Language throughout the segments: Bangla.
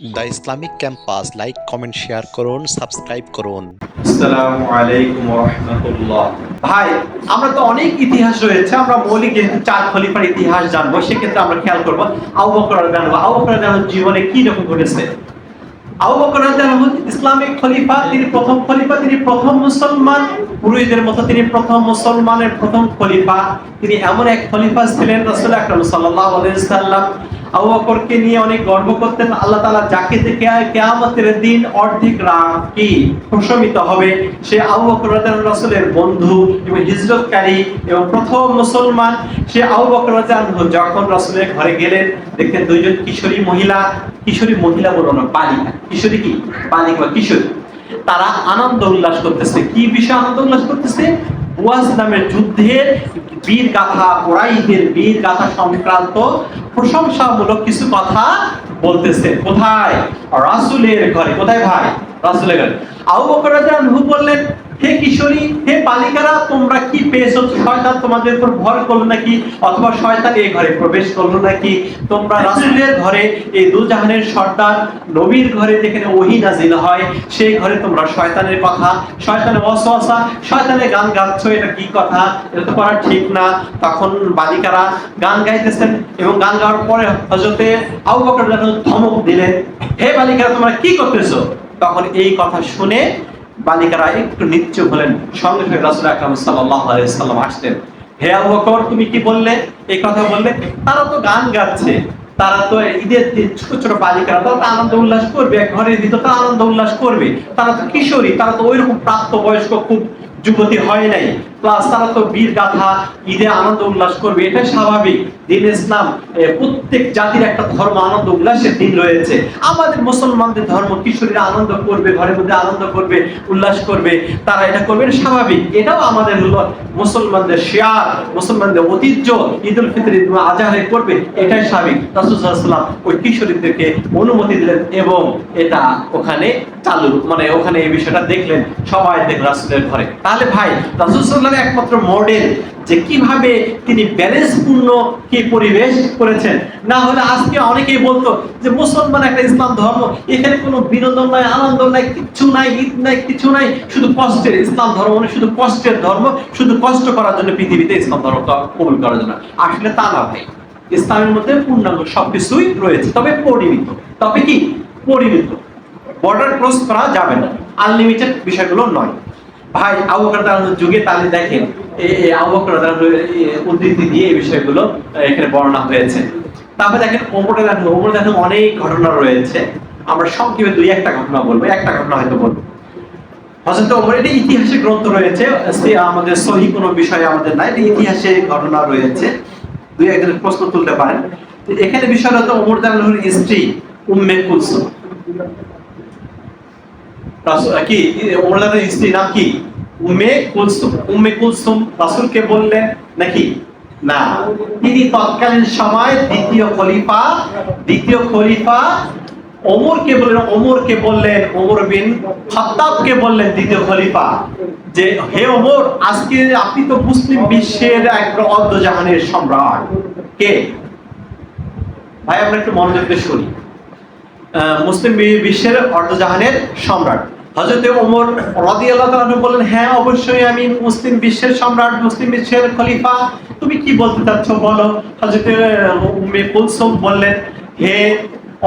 The Islamic campus like comment share করুন সাবস্ক্রাইব করুন। আসসালামু আলাইকুম রহমতুল্লাহ ভাই, আমরা তো অনেক ইতিহাস রয়েছে, আমরা মৌলিক চার খলিফার ইতিহাস জানব, সেক্ষেত্রে আমরা খেয়াল করব, আবু বকর জানব। আবু বকর জীবনে কি রকম ঘটেছে? আবু বকর ইসলামিক খলিফা, তিনি প্রথম খলিফা, তিনি প্রথম মুসলমান, পুরুষদের মতো তিনি প্রথম মুসলমানের প্রথম খলিফা। তিনি এমন এক খলিফা ছিলেন রাসূল আকরাম সাল্লাল্লাহু আলাইহি সাল্লাম আবু বকরকে নিয়ে অনেক গর্ব করতেন। আল্লাহ যাকে কিয়ামতের দিন অর্ধেক রাত কি প্রশমিত হবে, সে আবু বকর বন্ধু এবং হিজরতকারী এবং প্রথম মুসলমান। সে আবু বকর যখন রাসূলের ঘরে গেলেন দেখতেন দুইজন কিশোরী মহিলা কিশোরী মহিলা বলো না। বালিকা কিশোরী কি? বালিকা কিশোরী। তারা আনন্দ উল্লাস করতেছে। কি বিষয়ে আনন্দ উল্লাস করতেছে? বুয়াজ নামের যুদ্ধের বীর গাথা কোরাইদের বীর গাথা সংক্রান্ত প্রশংসামূলক কিছু কথা বলতেছে। কোথায়? রাসুলের ঘরে। কোথায় ভাই? রাসুলের ঘরে। আবু বকর বললেন হে কিশোরী, হে বালিকারা, তোমরা কি পেয়েছ? শয়তান তোমাদের উপর ভর করল নাকি? অথবা শয়তান এই ঘরে প্রবেশ করল নাকি? তোমরা রাসূলের ঘরে এই দুজাহানের সর্দার নবীর ঘরে যেখানে ওহী নাজিল হয়, সেই ঘরে তোমরা শয়তানের কথা শয়তানের ওয়াসওয়াসা শয়তানের গান গাচ্ছ, এটা কি কথা? এটা তো করা ঠিক না। তখন বালিকারা গান গাইতেছেন এবং গান গাওয়ার পরে হযরতে আবু বকর ধমক দিলেন, হে বালিকারা, তোমরা কি করতেছো? তখন এই কথা শুনে বালিকারা একটু নিশ্চুপ হলেন। সঙ্গে সঙ্গে রাসূল আকরাম সাল্লাহ সাল্লাম আসতেন। হে আবু বকর, তুমি কি বললে? এই কথা বললে? তারা তো গান গাচ্ছে। তারা তো ঈদের ছোট ছোট বালিকারা, তারা তো আনন্দ উল্লাস করবে। ঘরের ভিতর তো আনন্দ উল্লাস করবে। তারা তো কিশোরী, তারা তো ওইরকম প্রাপ্ত বয়স্ক খুব যুবতী হয় নাই। প্লাস তারা তো বীর গাথা, ঈদে আনন্দ উল্লাস করবে এটা স্বাভাবিক। দিন ইসলাম প্রত্যেক জাতির একটা ধর্ম, আনন্দ উল্লাসের দিন রয়েছে। আমাদের মুসলমানদের ধর্ম, কিশোরীরা আনন্দ করবে, ঘরের মধ্যে আনন্দ করবে, উল্লাস করবে, তারা এটা করবে স্বাভাবিক। এটাও আমাদের মুসলমানদের শেয়ার, মুসলমানদের ঐতিহ্য ঈদ উল ফিতর ঈদ আজহারে করবে, এটাই স্বাভাবিক। রাসূলুল্লাহ ওই কিশোরীদেরকে অনুমতি দিলেন এবং এটা ওখানে চালু মানে ওখানে এই বিষয়টা দেখলেন, সবাই দেখলেন রাসূলের ঘরে। তাহলে ভাই রাসূলুল্লাহ একমাত্র মডেল যে কীভাবে তিনি ব্যালেন্সপূর্ণ কি পরিবেশ করেছেন। না হলে আজকে অনেকেই বলতো যে মুসলমান একটা ইসলাম ধর্ম, এখানে কোনো বিনোদন নাই, আনন্দ নাই, কিচ্ছু নাই, ঈদ নাই, কিছু নাই, শুধু কষ্টের ইসলাম ধর্ম মানে শুধু কষ্টের ধর্ম, শুধু কষ্ট করার জন্য পৃথিবীতে ইসলাম ধর্ম কবুল করার জন্য। আসলে তা না ভাই। ইসলামের মধ্যে পূর্ণাঙ্গ সবকিছুই রয়েছে। তবে পরিমিত। তবে কি? পরিমিত। বর্ডার ক্রস করা যাবে না। আনলিমিটেড বিষয়গুলো নয়। ভাই, আবু রাদিয়াল্লাহু যুগে তাহলে দেখেন, এই আবু উদ্ধৃতি দিয়ে এই বিষয়গুলো এখানে বর্ণনা হয়েছে। তারপরে দেখেন, ওমর রাদিয়াল্লাহু ওমর দেখেন অনেক ঘটনা রয়েছে। আমরা সংক্ষেপে দুই একটা ঘটনা বলব, একটা ঘটনা হয়তো বলব। হযরত ওমর, এটা ইতিহাসের গ্রন্থ রয়েছে আমাদের সহি কোনো বিষয়ে আমাদের নাই, এটা ইতিহাসের ঘটনা রয়েছে। দুই একজন প্রশ্ন তুলতে পারেন। এখানে বিষয়টা হতো ওমর রাদিয়াল্লাহুর স্ত্রী, উম্মে কুলসুম। কি? ওমরের স্ত্রী নাম কুলসুম। কুলসুম বললেন নাকি? না। তিনি তৎকালীন সময় দ্বিতীয় খলিফা দ্বিতীয় খলিফা বললেন বললেন বিন বললেন দ্বিতীয় খলিফা যে, হে আজকে আপনি তো মুসলিম বিশ্বের এক অর্ধজাহানের সম্রাট। কে? ভাই, আমরা একটু মনোযোগ দিয়ে শুনি। মুসলিম বিশ্বের অর্ধজাহানের সম্রাট। হজরত ওমর রাদিয়াল্লাহু তাআলা বললেন হ্যাঁ অবশ্যই আমি মুসলিম বিশ্বের সম্রাট, মুসলিম বিশ্বের খলিফা। তুমি কি বলতে চাচ্ছ বলো? হজরত উম্মে কুলসুম বললেন, হে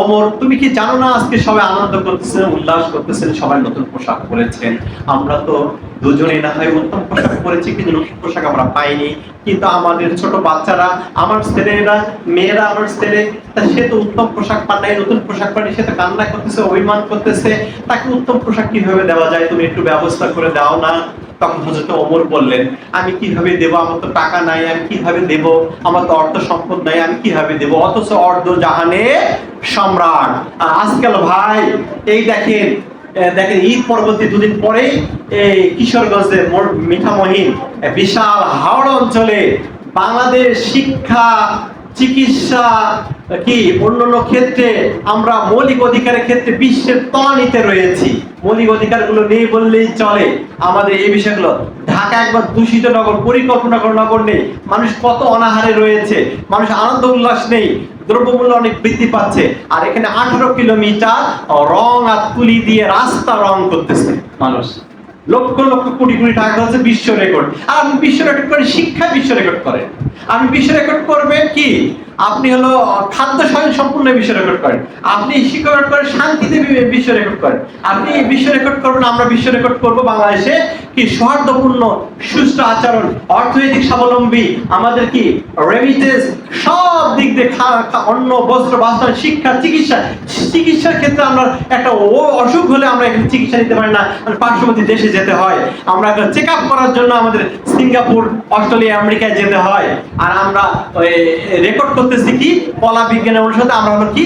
ওমর, তুমি কি জানো না আজকে সবাই আনন্দ করতেছেন উল্লাস করতেছেন সবাই নতুন পোশাক পরেছেন আমরা তো দুজনেই না হয় উত্তম পোশাক পরেছি, কিন্তু নতুন পোশাক আমরা পাইনি। কিন্তু আমাদের ছোট বাচ্চারা, আমার ছেলেরা, মেয়েরা আমার ছেলে, তা সে তো উত্তম পোশাক পান নাই, নতুন পোশাক পানি সে তো কান্না করতেছে, অভিমান করতেছে। তাকে উত্তম পোশাক কীভাবে দেওয়া যায়, তুমি একটু ব্যবস্থা করে দাও না? তখন হজরত ওমর বললেন, আমি কীভাবে দেব? আমার তো টাকা নাই, আমি কীভাবে দেব? আমার তো অর্থ সম্পদ নাই, আমি কীভাবে দেব? অথচ অর্ধ জাহানে সম্রাট। আজকাল ভাই, এই দেখেন দেখেন, ঈদ পরবর্তী দুদিন পরেই এই কিশোরগঞ্জের মিঠামহিন বিশাল হাওড় অঞ্চলে বাংলাদেশ শিক্ষা, চিকিৎসা কি অন্যান্য ক্ষেত্রে আমরা মৌলিক অধিকারের ক্ষেত্রে বিশ্বের তলানিতে রয়েছি। মৌলিক অধিকারগুলো নেই বললেই চলে। আমাদের এই বিষয়গুলো, ঢাকা একবার দূষিত নগর, পরিকল্পনা নগর নেই। মানুষ কত অনাহারে রয়েছে। মানুষ আনন্দ উল্লাস নেই। দ্রব্যমূল্য অনেক বৃদ্ধি পাচ্ছে। আর এখানে আঠারো কিলোমিটার রং আর তুলি দিয়ে রাস্তা রং করতেছে। মানুষ। লক্ষ লক্ষ কোটি কোটি টাকা হচ্ছে বিশ্ব রেকর্ড। আর আপনি বিশ্ব রেকর্ড করে শিক্ষায় বিশ্ব রেকর্ড করেন আপনি বিশ্ব রেকর্ড করবেন কি? আপনি হলো খাদ্য স্বয়ং সম্পূর্ণ বিশ্ব রেকর্ড করেন। আপনি শিক্ষা রেকর্ড করেন শান্তিতে বিশ্ব রেকর্ড করেন। আপনি বিশ্ব রেকর্ড করবেন, আমরা বিশ্ব রেকর্ড করব বাংলাদেশে কি সৌহার্দ্যপূর্ণ, সুস্থ আচরণ, অর্থনৈতিক স্বাবলম্বী, আমাদের কি রেমিটেন্স সব দিক দিয়ে অন্ন, বস্ত্র বাসন শিক্ষা, চিকিৎসা চিকিৎসার ক্ষেত্রে আমরা একটা অসুখ হলে আমরা এখানে চিকিৎসা নিতে পারি না। পার্শ্ববর্তী দেশে যেতে হয়। আমরা চেক আপ করার জন্য আমাদের সিঙ্গাপুর, অস্ট্রেলিয়া, আমেরিকায় যেতে হয়। আর আমরা রেকর্ড করতেছি কি, কলা বিজ্ঞানের অনুসারে আমরা হলো কি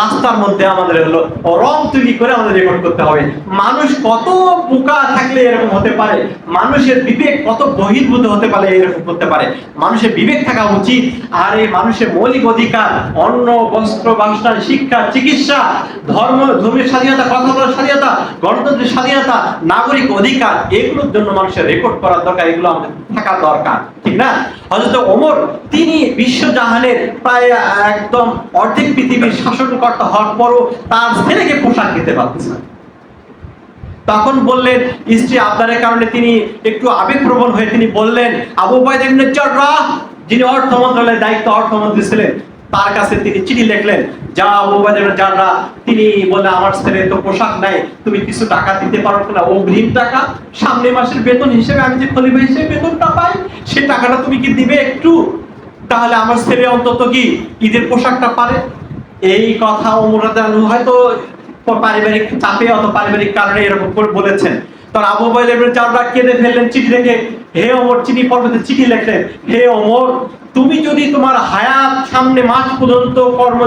রাস্তার মধ্যে আমাদের হলো রং তৈরি করে আমাদের রেকর্ড করতে হবে। মানুষ কত বোকা থাকলে এরকম হতে পারে? মানুষের বিবেক কত বহির্ভূত হতে পারে এরকম করতে পারে? মানুষের বিবেক থাকা উচিত। আর এই মানুষের মৌলিক অধিকার, অন্ন, বস্ত্র, বাসস্থান, শিক্ষা, চিকিৎসা ধর্ম ধর্মের স্বাধীনতা কথা বলার স্বাধীনতা, গণতন্ত্রের স্বাধীনতা, নাগরিক অধিকার, এগুলোর জন্য মানুষের রেকর্ড করার দরকার, এগুলো আমাদের থাকা দরকার, ঠিক না হযরত ওমর, তিনি বিশ্বজাহানের প্রায় একদম অর্ধেক পৃথিবীর শাসনকর্তা হওয়ার পরও তার ছেলেকে পোশাক দিতে পারতেছে না। তখন বললেন, স্ত্রী আবদারের কারণে তিনি একটু আবেগপ্রবণ হয়ে তিনি বললেন, আবু বাইদ ইবনে জাররাহ, যিনি অর্থ মন্ত্রণালয়ের দায়িত্ব অর্থমন্ত্রী ছিলেন তার কাছে তিনি চিঠি লিখলেন যা ইবনে জাররাহ তিনি বলে আমার ছেলে তো পোশাক নাই, তুমি কিছু টাকা দিতে পারো কিনা? অগ্রিম টাকা সামনে মাসের বেতন হিসেবে আমি যে খলিফা হিসেবে বেতনটা পাই, সে টাকাটা তুমি কি দিবে একটু? তাহলে আমার ছেলে অন্তত কি ঈদের পোশাকটা পারে? এই কথা আনহু হয়তো পারিবারিক চাপে অত পারিবারিক কারণে এরকম করে বলেছেন। তখন আবু বাইল ইবনে জাররাহ কেঁদে ফেললেন, চিঠি লিখে হে অমর চিঠি পর্বতে চিঠি লিখলেন হে অমর তুমি যদি তোমার হায়াত সামনে মাস পর্যন্ত কর্ম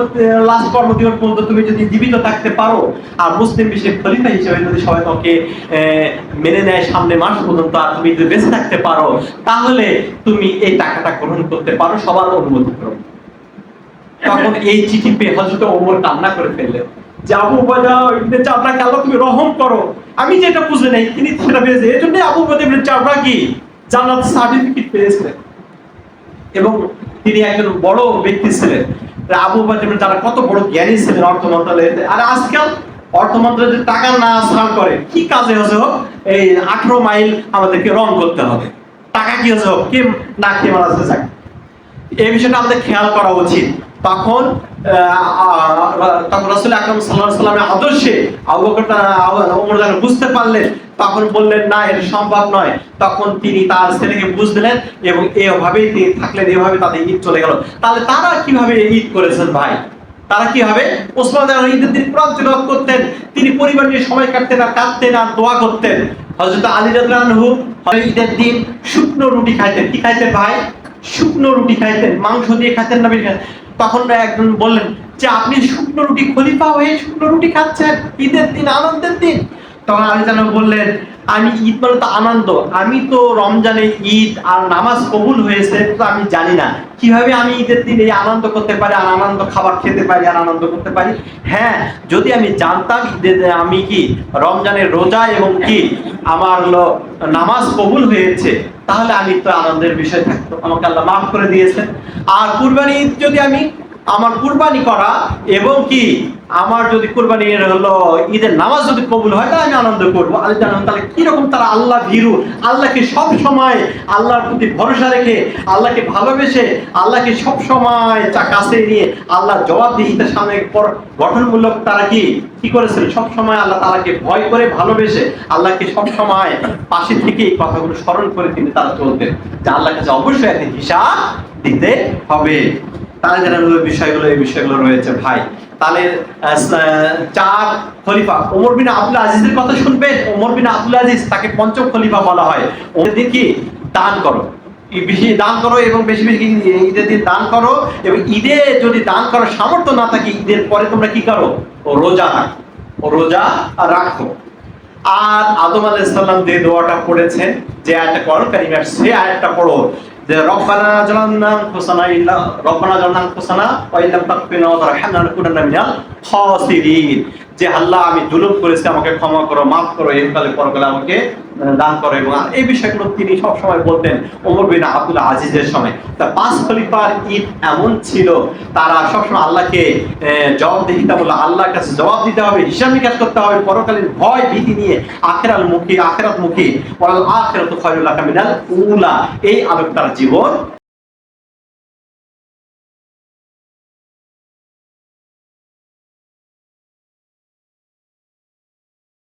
লাস্ট কর্মদিবস পর্যন্ত তুমি যদি জীবিত থাকতে পারো, আর মুসলিম বিশ্বের খলিফা হিসেবে যদি সবাই তোমাকে মেনে নেয় সামনে মাস পর্যন্ত, আর তুমি যদি বেঁচে থাকতে পারো, তাহলে তুমি এই টাকাটা গ্রহণ করতে পারো সবার অনুমতি গ্রহণ। তখন এই চিঠি পেয়ে হযরত ওমর কান্না করে ফেললেন। যে, আবু বাজা ইবনে চাবরা আল্লাহ তুমি রহম করো। আমি যেটা বুঝে নাই, তিনি সেটা পেয়েছে এই জন্য আবু বাজা ইবনে চাবরা কি? জান্নাত সার্টিফিকেট পেয়েছিলেন। এবং তিনি একজন বড় ব্যক্তি ছিলেন। আবু বাজা ইবনে কত বড় জ্ঞানী ছিলেন অর্থ মন্ত্রণালয়ে আর আজকাল অর্থ মন্ত্রণালয় যে টাকা না ছাড় করে, কি কাজে হচ্ছে হোক, এই আঠারো মাইল আমাদেরকে রং করতে হবে। টাকা কি হচ্ছে হোক, কে না খেয়ে মারা যাচ্ছে। এই বিষয়টা আমাদের খেয়াল করা উচিত। তখন তখন রাসূল আকরাম আলাইহি সাল্লামের আদর্শে বুঝতে পারলেন, তখন বললেন, না সম্ভব নয়। তখন তিনি তার ছেলেকে বুঝ দিলেন এবং এভাবেই তিনি থাকলেন, এভাবে তাদের ঈদ চলে গেল। তাহলে তারা কীভাবে ঈদ করেছেন ভাই? তারা কি হবে ওসমান ঈদের দিন তিলাওয়াত করতেন, তিনি পরিবার নিয়ে সময় কাটতেন আর কাঁদতেন আর দোয়া করতেন। হযরত আলী আনহু ঈদের দিন শুকনো রুটি খাইতেন। কি খাইতেন ভাই? শুকনো রুটি খাইতেন, মাংস দিয়ে খাইতেন না। তখন একজন বললেন, যে আপনি শুকনো রুটি খলিফা হয়ে শুকনো রুটি খাচ্ছেন, ঈদের দিন, আনন্দের দিন? তখন আলী বললেন আমি ঈদ মানে তো আনন্দ। আমি তো রমজানে ঈদ আর নামাজ কবুল হয়েছে তো আমি জানি না। কীভাবে আমি ঈদের দিন এই আনন্দ করতে পারি, আর আনন্দ খাবার খেতে পারি, আর আনন্দ করতে পারি? হ্যাঁ যদি আমি জানতাম আমি কি রমজানের রোজা এবং কি আমার নামাজ কবুল হয়েছে, তাহলে আমি তো আনন্দের বিষয় থাকতো আমাকে আল্লাহ মাফ করে দিয়েছেন। আর কুরবানি ঈদ যদি আমি আমার কুরবানি করা এবং কি আমার যদি কুরবানির হলো ঈদের নামাজ যদি কবুল হয়, তাহলে আমি আনন্দ করব। আল্লাহ তাহলে কীরকম তারা আল্লাহ ভীরু, আল্লাহকে সব সময় আল্লাহর প্রতি ভরসা রেখে, আল্লাহকে ভালোবেসে, আল্লাহকে সব সময় চা কাছে নিয়ে আল্লাহর জবাবদিহিতার সামনে গঠনমূলক তারা কি কি করেছেন? সব সময় আল্লাহ তালাকে ভয় করে, ভালোবেসে আল্লাহকে সব সময় পাশে থেকে এই কথাগুলো স্মরণ করে তিনি তারা চলতেন, যে আল্লাহ কাছে অবশ্যই একদিন হিসাব দিতে হবে। যারা হলো বিষয়গুলো, এই বিষয়গুলো রয়েছে ভাই। তাহলে চার খলিফা। ওমর বিন আব্দুল আজিজের কথা শুনবেন? ওমর বিন আব্দুল আজিজ তাকে পঞ্চম খলিফা বলা হয়। ওদের কি? দান করো। বেশি দান করো এবং বেশি বেশি ঈদের দিন দান করো এবং ঈদে যদি দান করার সামর্থ্য না থাকে ঈদের পরে তোমরা কি করো? রোজা রাখো। রোজা রাখো। আর আদম আলাইসাল্লাম যে দোয়াটা পড়েছেন, যে আয়াতটা করো কারিমার সে আয়াতটা পড়ো। যে রব্বানা জালামনা আনফুসানা ইল্লা রব্বানা জালামনা আনফুসানা ওয়া ইল্লাম তাগফির লানা ওয়া তারহামনা লানাকুনান্না মিনাল যে আল্লাহ আমি জুলুম করেছি আমাকে ক্ষমা করো মাফ করো একালে পরকালে আমাকে দান করো এবং এই বিষয়গুলো তিনি সবসময় বলতেন ওমর বিন আব্দুল আজিজের সময়। তা পাঁচ খলিফার ঈদ এমন ছিল তারা সবসময় আল্লাহকে আহ, জবাবদিহিতা বলে আল্লাহর কাছে জবাব দিতে হবে হিসাব নিকাশ করতে হবে পরকালীন ভয় ভীতি নিয়ে আখেরাল মুখী আখেরাত মুখী আখেরাতু খায়রুল লাকা মিনাল উলা। এই আলোক তার জীবন